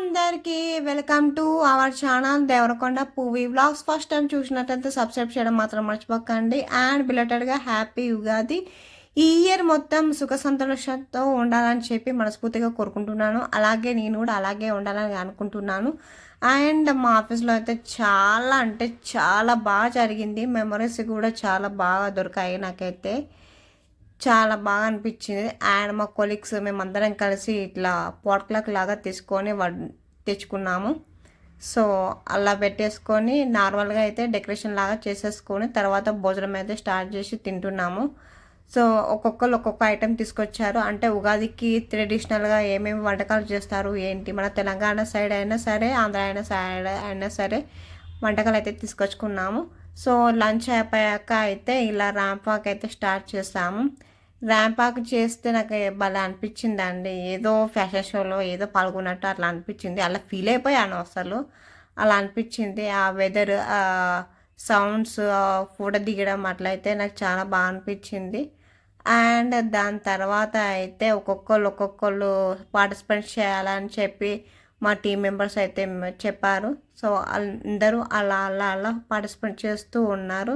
అందరికీ welcome to our channel Devarakonda పువ్వి vlogs. First time చూసినట్లయితే subscribe చేయడం మాత్రం మర్చిపోకండి. అండ్ బిలటెడ్గా హ్యాపీ ఉగాది. ఈ ఇయర్ మొత్తం సుఖ సంతోషంతో ఉండాలని చెప్పి మనస్ఫూర్తిగా కోరుకుంటున్నాను. అలాగే నేను కూడా అలాగే ఉండాలని అనుకుంటున్నాను. అండ్ మా ఆఫీస్లో అయితే చాలా అంటే చాలా బాగా జరిగింది. మెమరీస్ కూడా చాలా బాగా దొరికాయి నాకైతే. చాలా బాగా అనిపించింది. అండ్ మా కొలీగ్స్ మేమందరం కలిసి ఇట్లా పాట్లక్ లాగా తీసుకొని తెచ్చుకున్నాము. సో అలా పెట్టేసుకొని నార్మల్గా అయితే డెకరేషన్ లాగా చేసేసుకొని తర్వాత భోజనం అయితే స్టార్ట్ చేసి తింటున్నాము. సో ఒక్కొక్కరు ఒక్కొక్క ఐటెం తీసుకొచ్చారు. అంటే ఉగాదికి ట్రెడిషనల్గా ఏమేమి వంటకాలు చేస్తారు ఏంటి? మన తెలంగాణ సైడ్ అయినా సరే ఆంధ్ర అయినా సైడ్ అయినా సరే వంటకాలు అయితే తీసుకొచ్చుకున్నాము. సో లంచ్ అయిపోయాక అయితే ఇలా ర్యాంపాక్ అయితే స్టార్ట్ చేస్తాము ర్యాంపాక్ చేస్తే నాకు భలే అనిపించింది ఏదో ఫ్యాషన్ షోలో ఏదో పాల్గొన్నట్టు అట్లా అనిపించింది. అలా ఫీల్ అయిపోయాను అసలు. అలా అనిపించింది. ఆ వెదర్ సౌండ్స్ ఫోటో దిగడం అట్లయితే నాకు చాలా బాగా అనిపించింది. అండ్ దాని తర్వాత అయితే ఒక్కొక్కళ్ళు ఒక్కొక్కళ్ళు పార్టిసిపేట్ చేయాలని చెప్పి మా టీం మెంబర్స్ అయితే చెప్పారు. సో అందరూ అలా అలా అలా పార్టిసిపేట్ చేస్తూ ఉన్నారు.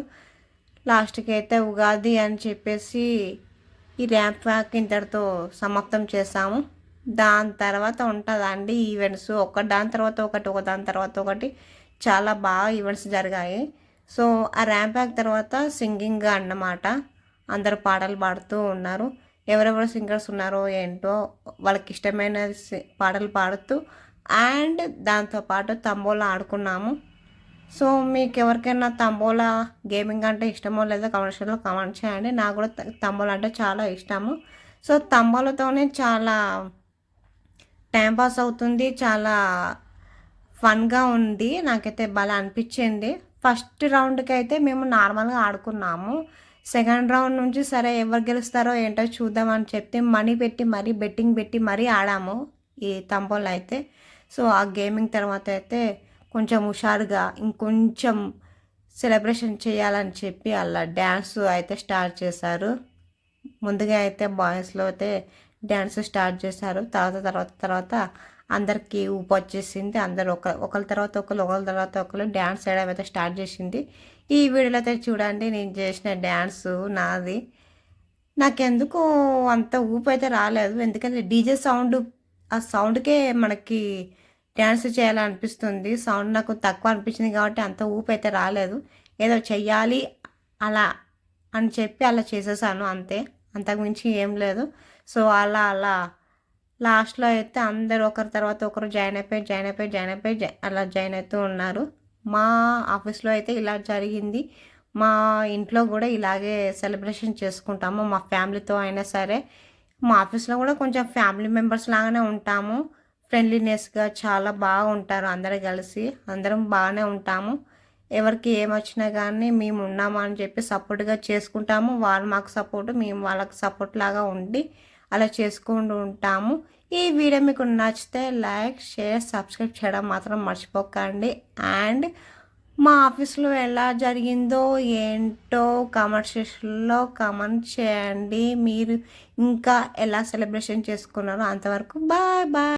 లాస్ట్కి అయితే ఉగాది అని చెప్పేసి ఈ ర్యాంప్ వాక్ ఇంతటితో సమాప్తం చేసాము దాని తర్వాత ఉంటుందండి ఈవెంట్స్. ఒక దాని తర్వాత ఒకటి ఒక దాని తర్వాత ఒకటి. చాలా బాగా ఈవెంట్స్ జరిగాయి. సో ఆ ర్యాంప్ వాక్ తర్వాత సింగింగ్ అన్నమాట. అందరు పాటలు పాడుతూ ఉన్నారు. ఎవరెవరు సింగర్స్ ఉన్నారో ఏంటో వాళ్ళకి ఇష్టమైన పాటలు పాడుతూ అండ్ దాంతోపాటు తంబోలా ఆడుకున్నాము. సో మీకు ఎవరికైనా తంబోలా గేమింగ్ అంటే ఇష్టమో లేదో కమర్షియల్లో కమెంట్ చేయండి. నాకు కూడా తంబోలా అంటే చాలా ఇష్టము. సో తంబోలతోనే చాలా టైంపాస్ అవుతుంది చాలా ఫన్గా ఉంది. నాకైతే బాగా అనిపించింది. ఫస్ట్ రౌండ్కి అయితే మేము నార్మల్గా ఆడుకున్నాము. సెకండ్ రౌండ్ నుంచి సరే ఎవరు గెలుస్తారో ఏంటో చూద్దామని చెప్తే మనీ పెట్టి మరీ బెట్టింగ్ పెట్టి మరీ ఆడాము ఈ తంబోలు అయితే సో ఆ గేమింగ్ తర్వాత అయితే కొంచెం హుషారుగా ఇంకొంచెం సెలబ్రేషన్ చేయాలని చెప్పి అలా డ్యాన్స్ అయితే స్టార్ట్ చేశారు. ముందుగా అయితే బాయ్స్లో అయితే డ్యాన్స్ స్టార్ట్ చేశారు. తర్వాత తర్వాత తర్వాత అందరికీ ఊపు వచ్చేసింది. అందరు ఒక ఒకరి తర్వాత ఒకరు ఒకరి తర్వాత ఒకరు డ్యాన్స్ చేయడం అయితే స్టార్ట్ చేసింది. ఈ వీడియోలో అయితే చూడండి నేను చేసిన డ్యాన్స్ నాది. నాకెందుకు అంత ఊపు అయితే రాలేదు. ఎందుకంటే డీజే సౌండ్ ఆ సౌండ్కే మనకి డ్యాన్స్ చేయాలనిపిస్తుంది. సౌండ్ నాకు తక్కువ అనిపించింది కాబట్టి అంత ఊపు అయితే రాలేదు. ఏదో చెయ్యాలి అలా అని చెప్పి అలా చేసేసాను అంతే. అంతకుమించి ఏం లేదు. సో అలా అలా. లాస్ట్లో అయితే అందరు ఒకరి తర్వాత ఒకరు జాయిన్ అయిపోయి జాయిన్ అయిపోయి జాయిన్ అయిపోయి అలా జాయిన్ అవుతూ ఉన్నారు. మా ఆఫీస్లో అయితే ఇలా జరిగింది. మా ఇంట్లో కూడా ఇలాగే సెలబ్రేషన్ చేసుకుంటాము. మా ఫ్యామిలీతో అయినా సరే. మా ఆఫీస్లో కూడా కొంచెం ఫ్యామిలీ మెంబర్స్ లాగానే ఉంటాము. ఫ్రెండ్లీనెస్గా చాలా బాగుంటారు అందరు కలిసి. అందరం బాగానే ఉంటాము. ఎవరికి ఏమొచ్చినా కానీ మేము ఉన్నామా అని చెప్పి సపోర్ట్గా చేసుకుంటాము. వాళ్ళు మాకు సపోర్ట్ మేము వాళ్ళకి సపోర్ట్ లాగా ఉండి అలా చేసుకుంటూ ఉంటాము. ఈ వీడియో మీకు నచ్చితే లైక్ షేర్ సబ్స్క్రైబ్ చేయడం మాత్రం మర్చిపోకండి. అండ్ మా ఆఫీస్లో ఎలా జరిగిందో ఏంటో కామెంట్ సెక్షన్లో కామెంట్ చేయండి. మీరు ఇంకా ఎలా సెలబ్రేషన్ చేసుకున్నారో అంతవరకు బాయ్ బాయ్